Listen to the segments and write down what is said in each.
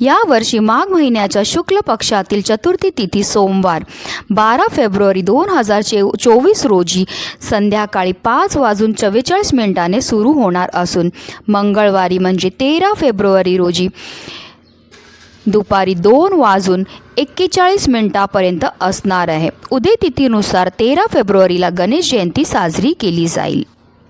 यावर्षी माघ महिन्याच्या शुक्ल पक्षातील चतुर्थी तिथी सोमवार बारा फेब्रुवारी दोन हजार चे चोवीस रोजी संध्याकाळी पाच वाजून चव्वेचाळीस मिनिटाने सुरू होणार असून मंगळवारी म्हणजे तेरा फेब्रुवारी रोजी दुपारी दोन वाजून एक्केचाळीस मिनिटापर्यंत असणार आहे. उदय तिथीनुसार तेरा फेब्रुवारीला गणेश जयंती साजरी केली जाईल.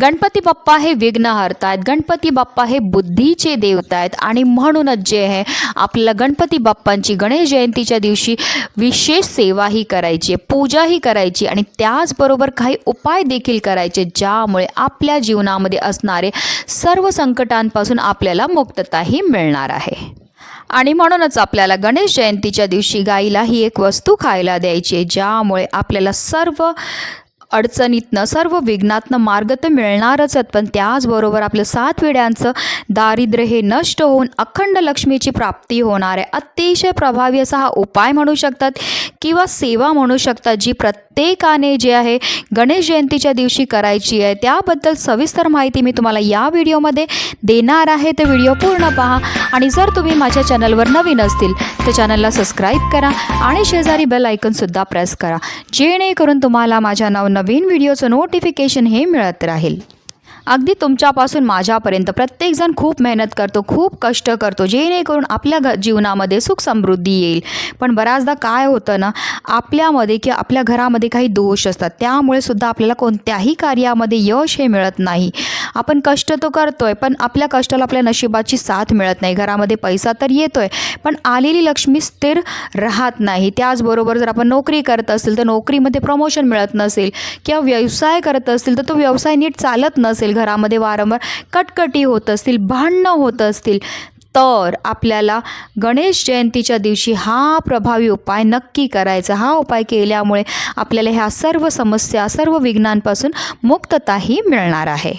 गणपती बाप्पा हे विघ्न आहेत गणपती बाप्पा हे बुद्धीचे देवता आहेत आणि म्हणूनच जे आहे आपल्याला गणपती बाप्पांची गणेश जयंतीच्या दिवशी विशेष सेवाही करायची आहे पूजाही करायची आणि त्याचबरोबर काही उपाय देखील करायचे ज्यामुळे आपल्या जीवनामध्ये असणारे सर्व संकटांपासून आपल्याला मुक्तताही मिळणार आहे. आणि म्हणूनच आपल्याला गणेश जयंतीच्या दिवशी गाईला ही एक वस्तू खायला द्यायची आहे ज्यामुळे आपल्याला सर्व अडचणीतनं सर्व विघ्नातनं मार्ग तर मिळणारच आहेत पण त्याचबरोबर आपलं सात वेड्यांचं दारिद्र्य हे नष्ट होऊन अखंड लक्ष्मीची प्राप्ती होणार आहे. अतिशय प्रभावी असा हा उपाय म्हणू शकतात किंवा सेवा म्हणू शकतात जी प्रत्येकाने जे आहे गणेश जयंतीच्या दिवशी करायची आहे. त्याबद्दल सविस्तर माहिती मी तुम्हाला या व्हिडिओमध्ये देणार आहे. तर व्हिडिओ पूर्ण पहा आणि जर तुम्ही माझ्या चॅनलवर नवीन असतील तर चॅनलला सबस्क्राईब करा आणि शेजारी बेल आयकनसुद्धा प्रेस करा. जेणेकरून तुम्हाला माझ्या नाव नवीन व्हिडिओचं नोटिफिकेशन हे मिळत राहील. अगदी तुमच्यापासून माझ्यापर्यंत. प्रत्येकजण खूप मेहनत करतो खूप कष्ट करतो जेणेकरून आपल्या घ जीवनामध्ये सुख समृद्धी येईल. पण बऱ्याचदा काय होतं ना आपल्यामध्ये किंवा आपल्या घरामध्ये काही दोष असतात. त्यामुळे सुद्धा आपल्याला कोणत्याही कार्यामध्ये यश हे मिळत नाही. आपण कष्ट तो आहे पण आपल्या कष्टाला आपल्या नशिबाची साथ मिळत नाही. घरामध्ये पैसा तर येतो आहे पण आलेली लक्ष्मी स्थिर राहत नाही. त्याचबरोबर जर आपण नोकरी करत असेल तर नोकरीमध्ये प्रमोशन मिळत नसेल किंवा व्यवसाय करत असतील तर तो व्यवसाय नीट चालत नसेल. घरामध्ये वारंवार कटकटी होत असतील भांडणं होत असतील तर आपल्याला गणेश जयंतीच्या दिवशी हा प्रभावी उपाय नक्की करायचा. हा उपाय केल्यामुळे आपल्याला ह्या सर्व समस्या सर्व विघ्नांपासून मुक्तताही मिळणार आहे.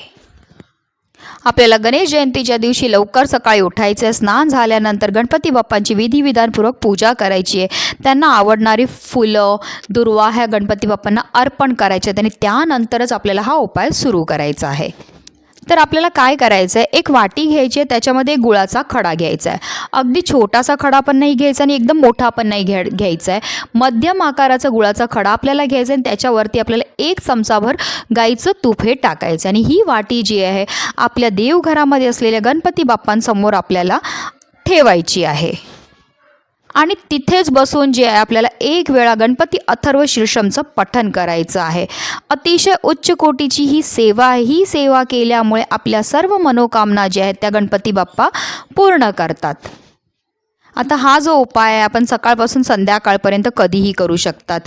आपल्याला गणेश जयंतीच्या दिवशी लवकर सकाळी उठायचं आहे. स्नान झाल्यानंतर गणपती बाप्पांची विधिविधानपूर्वक पूजा करायची आहे. त्यांना आवडणारी फुलं दुर्वा ह्या गणपती बाप्पांना अर्पण करायचे आहेत आणि त्यानंतरच आपल्याला हा उपाय सुरू करायचा आहे. तर आपल्याला काय करायचं आहे एक वाटी घ्यायची आहे त्याच्यामध्ये गुळाचा खडा घ्यायचा आहे अगदी छोटासा खडा पण नाही घ्यायचा आणि एकदम मोठा पण नाही घ्या घ्यायचा आहे मध्यम आकाराचा गुळाचा खडा आपल्याला घ्यायचा आहे आणि त्याच्यावरती आपल्याला एक चमचाभर गाईचं तूप हे टाकायचं आणि ही वाटी जी आहे आपल्या देवघरामध्ये असलेल्या गणपती बाप्पांसमोर आपल्याला ठेवायची आहे. आणि तिथेच बसून जे आहे आपल्याला एक वेळा गणपती अथर्व शीर्षमचं पठण करायचं आहे. अतिशय उच्च कोटीची ही सेवा आहे. ही सेवा केल्यामुळे आपल्या सर्व मनोकामना ज्या आहेत त्या गणपती बाप्पा पूर्ण करतात. आता हा जो उपाय आहे आपण सकाळपासून संध्याकाळपर्यंत कधीही करू शकतात.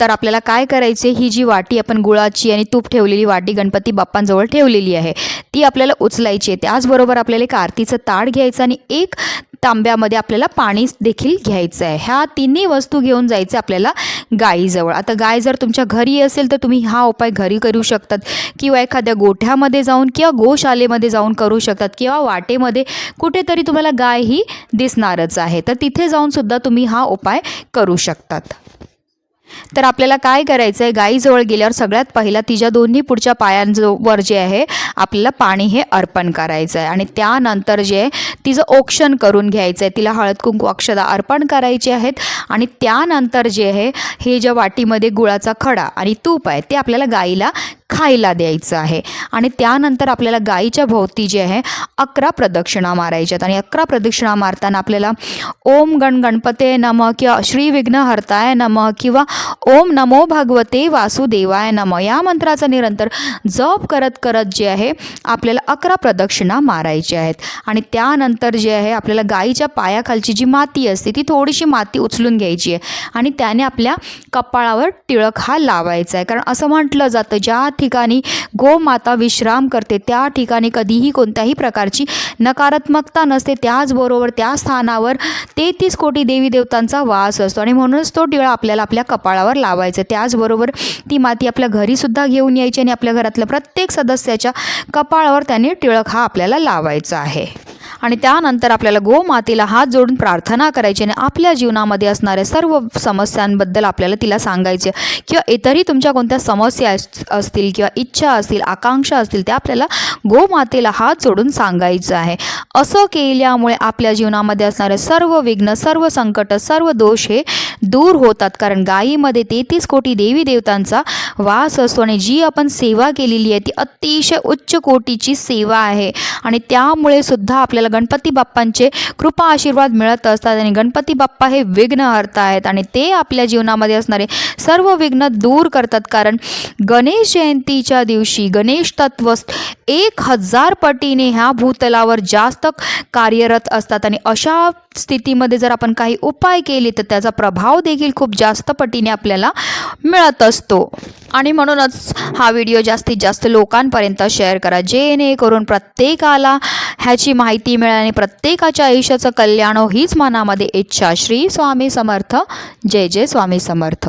तर आपल्याला काय करायचे? ही जी वाटी आपण गुळाची आणि तूप ठेवलेली वाटी गणपती बाप्पांजवळ ठेवलेली आहे ती आपल्याला उचलायची आहे. त्याचबरोबर आपल्याला एक आरतीचं ताट घ्यायचं आणि एक तांब्यामध्ये आपल्याला पाणी देखील घ्यायचं आहे. ह्या तिन्ही वस्तू घेऊन जायचं आपल्याला गाईजवळ. आता गाय जर तुमच्या घरी असेल तर तुम्ही हा उपाय घरी करू शकतात किंवा एखाद्या गोठ्यामध्ये जाऊन किंवा गोशालेमध्ये जाऊन करू शकतात किंवा वाटेमध्ये कुठेतरी तुम्हाला गाय ही दिसणारच आहे. तर तिथे जाऊनसुद्धा तुम्ही हा उपाय करू शकतात. तर आपल्याला काय करायचं आहे गाईजवळ गेल्यावर सगळ्यात पहिला तिच्या दोन्ही पुढच्या पायांजवर जे आहे आपल्याला पाणी हे अर्पण करायचं आहे आणि त्यानंतर जे आहे तिचं औक्षण करून घ्यायचं आहे तिला हळद कुंकू अक्षदा अर्पण करायचे आहेत. आणि त्यानंतर जे आहे हे ज्या वाटीमध्ये गुळाचा खडा आणि तूप आहे ते आपल्याला गाईला खायला द्यायचं आहे. आणि त्यानंतर आपल्याला गाईच्या भोवती जे आहे अकरा प्रदक्षिणा मारायच्यात आणि अकरा प्रदक्षिणा मारताना आपल्याला ओम गण गणपते नम किंवा श्री विघ्न हरताय नम किंवा ओम नमो भगवते वासुदेवाय नम या मंत्राचा निरंतर जप करत करत जे आहे आपल्याला अकरा प्रदक्षिणा मारायच्या आहेत. आणि त्यानंतर जे आहे आपल्याला गाईच्या पायाखालची जी माती असते ती थोडीशी माती उचलून घ्यायची आहे. आणि त्याने आपल्या कपाळावर टिळक हा लावायचा आहे. कारण असं म्हटलं जातं ज्या ठिकाणी गोमाता विश्राम करते. त्या ठिकाणी कधीही कोणत्याही प्रकारची नकारात्मकता नसते. त्याचबरोबर त्या स्थानावर तेहतीस कोटी देवी देवतांचा वास असतो आणि म्हणूनच तो टिळा आपल्याला आपल्या कपाळावर लावायचा. त्याचबरोबर ती माती आपल्या घरीसुद्धा घेऊन यायची आणि आपल्या घरातल्या प्रत्येक सदस्याच्या कपाळावर त्याने टिळक हा आपल्याला लावायचा आहे. आणि त्यानंतर आपल्याला गोमातेला हात जोडून प्रार्थना करायची आणि आपल्या जीवनामध्ये असणाऱ्या सर्व समस्यांबद्दल आपल्याला तिला सांगायचे. किंवा इतरही तुमच्या कोणत्या समस्या अस- असतील किंवा इच्छा असतील आकांक्षा असतील त्या आपल्याला गोमातेला हात जोडून सांगायचं आहे. असं केल्यामुळे आपल्या जीवनामध्ये असणारे सर्व विघ्न सर्व संकट सर्व दोष हे दूर होतात. कारण गायीमध्ये तेहतीस कोटी देवी देवतांचा वास असतो आणि जी आपण सेवा केलेली आहे ती अतिशय उच्च कोटीची सेवा आहे. आणि त्यामुळे सुद्धा आपल्याला गणपती बाप्पांचे कृपा आशीर्वाद मिळत असतात आणि गणपती बाप्पा हे विघ्न हरता आहेत. आणि ते आपल्या जीवनामध्ये असणारे सर्व विघ्न दूर करतात. कारण गणेश जयंतीच्या दिवशी गणेश तत्व एक हजार पटीने ह्या भूतलावर जास्त कार्यरत असतात. आणि अशा स्थितीमध्ये जर आपण काही उपाय केले तर त्याचा प्रभाव देखील खूप जास्त पटीने आपल्याला मिळत असतो. आणि म्हणूनच हा व्हिडिओ जास्तीत जास्त लोकांपर्यंत शेअर करा. जेणेकरून प्रत्येकाला ह्याची माहिती मिळेल आणि प्रत्येकाच्या आयुष्याचं कल्याण हो हीच मनामध्ये इच्छा. श्री स्वामी समर्थ. जय जय स्वामी समर्थ.